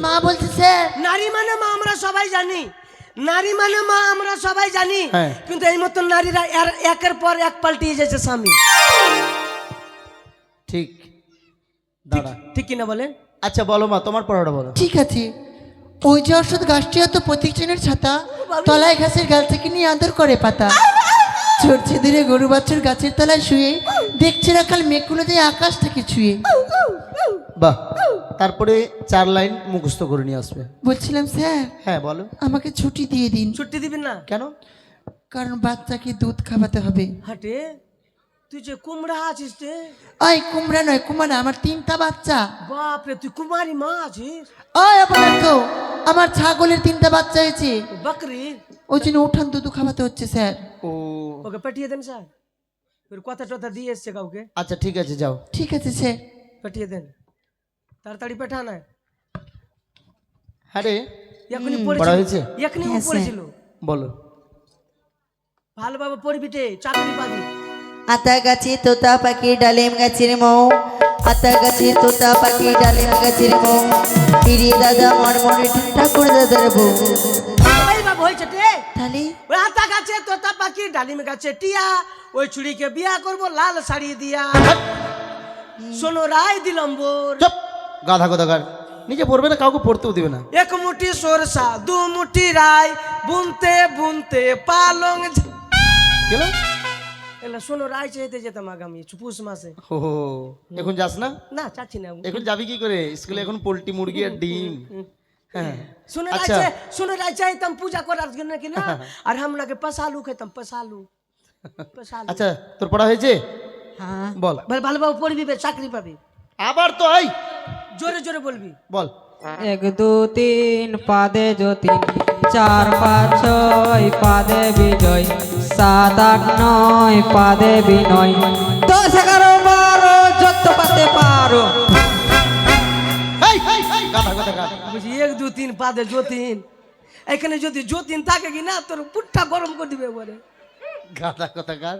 মা বলছে স্যার। নারী মানে মা আমরা সবাই জানি। নারী মানে মা আমরা সবাই জানি। হ্যাঁ। কিন্তু এই মতন নারীরা একের পর এক পাল্টিয়ে যাচ্ছে স্বামী। ঠিক। দাঁড়া। ঠিক কিনা বলেন? আচ্ছা বলো মা তোমার পড়াটা বলো। ঠিক আছে। ওই যে অসৎ গাছটিও তো প্রত্যেকজনের ছাতা। তলায় ঘাসের গাল থেকে নিয়ে আদর করে পাতা। চড়ছে ধীরে গরু বাছুর গাছের তলায় শুয়ে দেখছে রাখাল মেঘগুলো দিয়ে আকাশ থেকে ছুঁয়ে। বাহ। তারপরে চার লাইন মুখস্থ করে নিয়ে আসবে। বলছিলাম স্যার হ্যাঁ বলো। আমাকে ছুটি দিয়ে দিন। ছুটি দিবেন না? কেন? কারণ বাচ্চাকে দুধ খাওয়াতে হবে। হাটে? তুই যে কুমড়া আছিস রে। ওই কুমড়া নয় কুমারা আমার তিনটা বাচ্চা। বাপরে তুই কুমারী মা আছিস? ওই অপদার্থ আমার ছাগলের তিনটা বাচ্চা হয়েছে। বকরি? ওই জন্য উঠান দুধ খাওয়াতে হচ্ছে স্যার। ও। ওকে পাঠিয়ে দেন স্যার। ফের কথা টথা দিয়ে এসছে কাউকে। আচ্ছা ঠিক আছে যাও। ঠিক আছে স্যার। পাঠিয়ে দেন। তাড়াতাড়ি পাঠা না হ্যাঁ রে এখনই বড় পড়েছিল হয়েছে? এখনই হ্যাঁ। পড়েছিল। বলো। ভালোভাবে পড়বি রে চাকরি পাবি। আতা গাছে তোতা পাখি ডালিম গাছের মৌ। আতা গাছে তোতা পাখি ডালিম গাছের মৌ। পিড়ি দাদা মরমরে ঠাকুর দাদার বউ। বাবু হয়েছে রে তাহলে? ওই আতা গাছে তোতা পাখি ডালিম গাছে টিয়া। ওই চুড়িকে বিয়া করব লাল শাড়ি দিয়া। শোনো রায় দিলম্বর। চুপ। গাধা গোদাগার নিজে পড়বে না কাউকে পড়তেও দেবে না। এক মুঠি সরষা দু মুঠি রাই বুনতে বুনতে পালং কেন এলা শোনো রায় চাইতে যেতাম আগামী পুষ মাসে। ও এখন যাস না? না চাচ্ছি না। এখন যাবি কি করে? স্কুলে এখন পোলট্রি মুরগি আর ডিম। শুনে রায় শুনে রায় চাইতাম পূজা করার জন্য কি না? আর আমরাকে পেশালু খেতাম পেশালু। আচ্ছা তোর পড়া হয়েছে? হ্যাঁ। বল। ভালোভাবে পড়বি চাকরি পাবি। আবার তো হয় জোরে জোরে বলবি। বল। এক দু তিন পাদে জ্যোতি চার পাঁচ ছয় পাদে বিজয় সাত আট নয় পাদে বিনয়। দশ এগারো বারো যত পাতে পারো। বুঝি এক দু তিন পাদে যতীন এখানে যদি যতীন থাকে কি না তোর পুট্টা গরম করে দিবে বলে। গাধা কোথাকার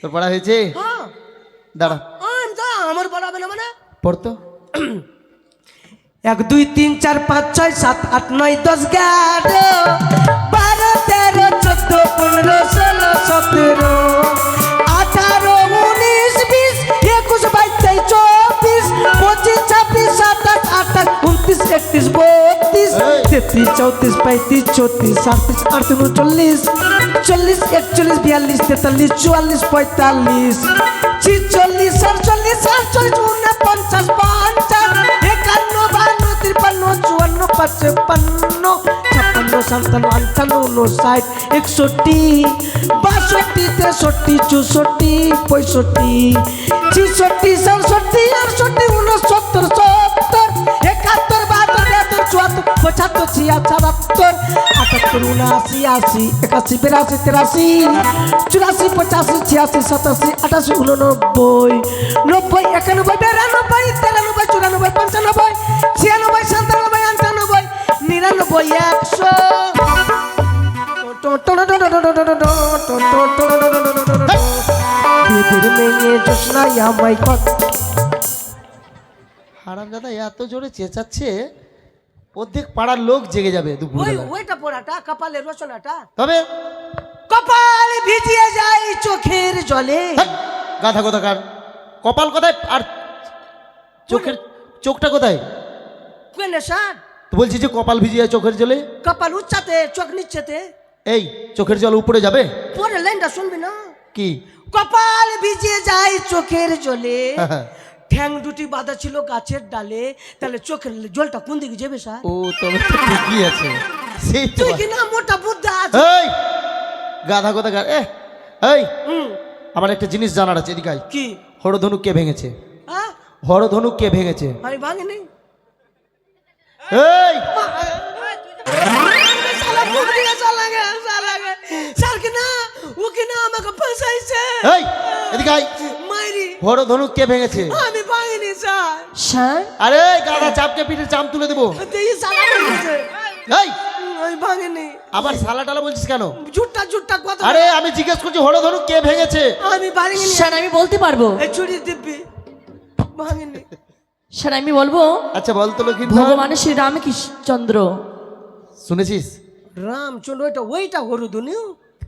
তোর পড়া হয়েছে? হ্যাঁ। দাঁড়া। আমার বলাবে না মানে। পড়তো এক দুই তিন চার পাঁচ ছয় সাত আট নয় দশ এগারো বারো তেরো চোদ্দ পনেরো ষোলো সতেরো আঠারো উনিশ বিশ একুশ বাইশ তেইশ চব্বিশ পঁচিশ ছাব্বিশ সাতাশ আঠাশ উনত্রিশ একত্রিশ বত্রিশ। তেত্রিশ চৌত্রিশ পঁয়ত্রিশ ছত্রিশ সাতত্রিশ আটত্রিশ উনচল্লিশ চল্লিশ একচল্লিশ বিয়াল্লিশ তেতাল্লিশ চুয়াল্লিশ পঁয়তাল্লিশ ছিচল্লিশ সাতচল্লিশ সাতচল্লিশ উনপঞ্চাশ পঞ্চাশ একান্ন, বান্ন তিপ্পান্ন চুয়ান্ন পাঁচপান্ন ছাপ্পান্ন, সাতান্ন, আটান্ন উনষাট একষট্টি, বাষট্টি, তেষট্টি, চৌষট্টি, পঁয়ষট্টি, ছিষট্টি, সাতষট্টি, আটষট্টি উনসত্তর সত্তর, একাত্তর, বাহাত্তর, তিয়াত্তর, চুয়াত্তর, পঁচাত্তর আটাত্তর আশি একাশি বিরাশি তিরাশি চুরাশি পঁচাশি ছিয়াশি সাতাশি আটাশি উননব্বই নব্বই একানব্বই বিরানব্বই তিরানব্বই চুরানব্বই পঞ্চানব্বই ছিয়ানব্বই সাতানব্বই আটানব্বই নিরানব্বই একশো বেদের মেয়ে জোসনাই হারাম দাদা এত জোরে চেঁচাচ্ছে অর্ধেক পাড়ার লোক জেগে যাবে দুপুর ওই ওইটা পড়াটা কপালের রচনাটা। তবে? কপাল ভিজিয়ে যায় চোখের জলে। গাধা কোথাকার? কপাল কোথায়? আর চোখের চোখটা কোথায়? কেন স্যার তো বলছি যে কপাল ভিজিয়ে যায় চোখের জলে? কপাল উচ্চাতে চোখ নিচ্ছেতে। এই চোখের জল উপরে যাবে? পরে লাইনটা শুনবি না? কি? কপাল ভিজিয়ে যায় চোখের জলে। হ্যাঁ। ঠ্যাং দুটি বাঁধা ছিল গাছের ডালে। তাহলে চোখের জলটা কোন দিকে যাবে স্যার? ও তবে তো ঠিকই আছে। সেই তো তুই কি না মোটা বুদ্ধা আছে এই গাধা কোথাকার? এ এই। আমার একটা জিনিস জানার আছে এদিকে কি? হরধনুক কে ভেঙেছে। হ্যাঁ? হরধনুক কে ভেঙেছে। আমি ভাঙিনি? এই! স্যার কি না ও কি না আমাকে ফাঁসাইছে? এই এদিকে আয়। মাইরি। হরধনুক কে ভেঙেছে। আমি স্যার আরে গাধা চাপকে পিঠে চাম তুলে দেবো। এই ভাঙিনি। আবার সালা টালা বলছিস কেন? ঝুটটা ঝুটটা কথা আরে আমি জিজ্ঞেস করছি হরধনুক কে ভেঙেছে? আমি ভাঙিনি। স্যার আমি বলতে পারব? এই ছুরি দিব্যি। ভাঙিনি। স্যার আমি বলব আচ্ছা বল তো লক্ষ্মী ভগবান শ্রী রামকৃষ্ণচন্দ্র। শুনেছিস? রামচন্দ্র ওইটা ওইটা হরুদুনি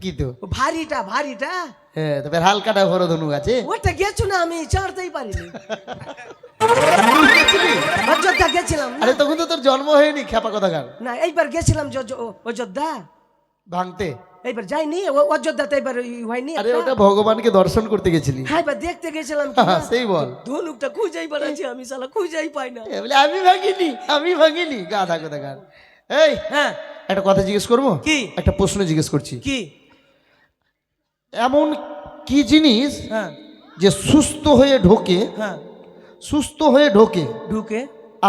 কি তো? ভারীটা ভারীটা? হ্যাঁ তবে হালকাটা হরো ধনু আছে। ওটা গেছো না আমি চাড়তেই পারিনি। অযোধ্যা গেছিলাম। আরে তখন তো তোর জন্ম হয়নি খেপা কথাকার? না এইবার গেছিলাম অযোধ্যা। ভাঙতে? এইবার যাইনি অযোধ্যাতে এবার হয়নি আরে ওটা ভগবানকে দর্শন করতে গেছিলি। হ্যাঁ এবার দেখতে গেছিলাম হ্যাঁ, সেই বল। ধনুকটা খুঁজেই বেড়াচ্ছি আমি শালা খুঁজেই পাই না। বলে আমি ভাঙিনি আমি ভাঙিনি। গাধা কথাকার। এই হ্যাঁ। একটা কথা জিজ্ঞেস করব? কি? একটা প্রশ্ন জিজ্ঞেস করছি। কি? এমন কি জিনিস হ্যাঁ। যে সুস্থ হয়ে ঢোকে হ্যাঁ। সুস্থ হয়ে ঢোকে ঢুকে?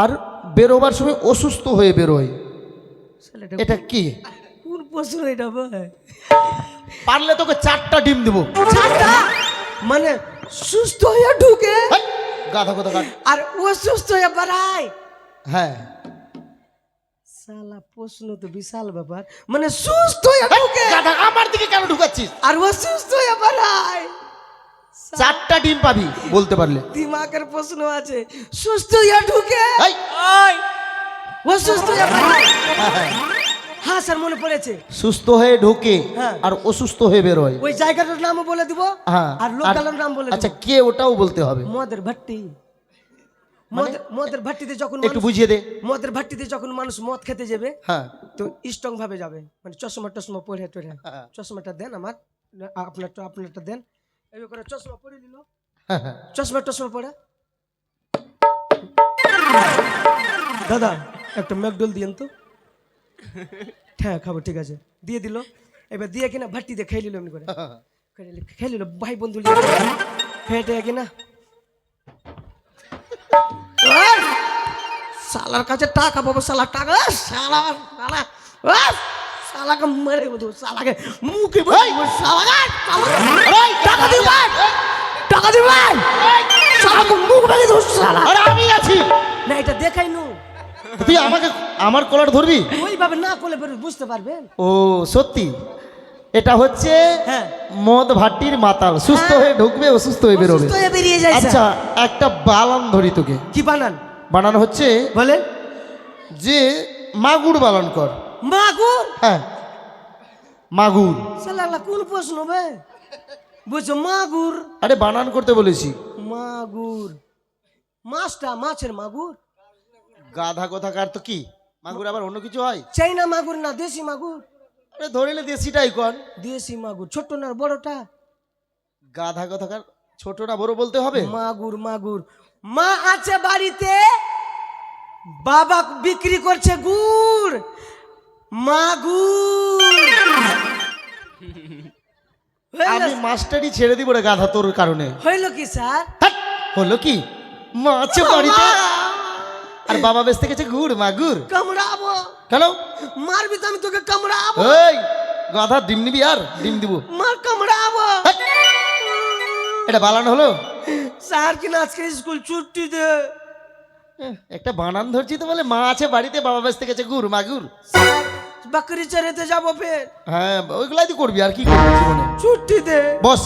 আর বেরোবার সময় অসুস্থ হয়ে বেরোয়। এটা কি? কোন প্রশ্ন এটা পারলে তোকে চারটা ডিম দেবো। চারটা? মানে সুস্থ হয়ে ঢুকে? গাধা কথাকার আর অসুস্থ হয়ে বেড়ায়? হ্যাঁ। শালা প্রশ্ন তো বিশাল ব্যাপার। মানে সুস্থ হয়ে ঢুকে? আমার দিকে কেন ঢুকাচ্ছিস? আর অসুস্থ হয়ে বেড়ায়। চারটা ডিম পাবি বলতে পারলে। দিমাগের প্রশ্ন আছে সুস্থ হয়ে ঢুকে। হাই, অসুস্থ হয়ে বেড়ায় হ্যাঁ স্যার মনে পড়েছে। সুস্থ হয়ে ঢোকে হ্যাঁ। আর অসুস্থ হয়ে বেরোয়। ওই জায়গাটার নামও বলে দিব হ্যাঁ। আর লোকালের নাম বলে আচ্ছা কে ওটাও বলতে হবে? মদের ভাট্টি। মদের- মদের ভাট্টিতে যখন একটু বুঝিয়ে দে। মদের ভাট্টিতে যখন মানুষ মদ খেতে যাবে হ্যাঁ। তো স্ট্রং ভাবে যাবে। মানে চশমা টশমা পরে টরে। হ্যাঁ। চশমাটা দেন আমার আপনার আপনারটা দেন। এই করে চশমা পরে নিল। চশমা টশমা পরে। দাদা একটা ম্যাকডোল দিয়েন তো। হ্যাঁ খাব ঠিক আছে। দিয়ে দিল। এবার দিয়ে কিনা ভাট্টি দিয়ে খেয়ে নিল এমনি করে। খেয়ে নিল- ভাই বন্ধু খেয়ে কিনা? সালার কাছে টাকা পাবো সালার টাকা সালার আহ, শালাকে মেরে দেবো শালাকে মুখে শালাকে টাকা দিবেন টাকা দিবেন শালাকে মুখ ভেঙে দেবো শালা। আরে আমি আছি। না এটা দেখাই নু। তুই আমাকে আমার কলার ধরবি? ওইভাবে না করলে বেরো বুঝতে পারবেন? ও সত্যি? এটা হচ্ছে হ্যাঁ। মদ ভাটির মাতাল। সুস্থ হয়ে। ঢুকবে অসুস্থ হয়ে বেরোবে। অসুস্থ হয়ে বেরিয়ে যায় আচ্ছা একটা বালান ধরি তোকে। কি বানান? বানানো হচ্ছে বলেন। যে মাগুর বালান কর। মাগুর হ্যাঁ। মাগুর। শালা কোন প্রশ্ন বে? বুঝছ মাগুর? আরে বানান করতে বলেছি। মাগুর। মাছটা মাছের মাগুর? গাধা কথাকার তো কি? মাগুর আবার অন্য কিছু হয়? চাইনা মাগুর না দেশি মাগুর? আরে ধরিলে দেশিটাই কর দেশি মাগুর ছোট না বড়টা? গাধা কথাকার ছোট না বড় বলতে হবে? মাগুর মাগুর। মা আছে বাড়িতে বাবা বিক্রি করছে গুড়। মাগুর। আমি মাস্টারই ছেড়ে দিব রে গাধা তোর কারণে। হইল কি স্যার? হলো কি? মাছ বাড়িতে আর বাবা বেচতে গেছে গুড় মাগুর। কামড়াবো। কেন? মারবি তো আমি তোকে কামড়াবো। এই গাধা ডিম নিবি আর? ডিম দিব। মার কামড়াবো! এটা বালান হলো? স্যার কিনা আজকে স্কুল ছুটি দে। একটা বানান ধরছি তো বলে মা আছে বাড়িতে বাবা বেচতে গেছে গুড় মাগুর। স্যার বাকরি চড়াতে যাব ফের। হ্যাঁ ওইগুলাই তো করবি আর কি করবি জীবনে? ছুটি দে। বস।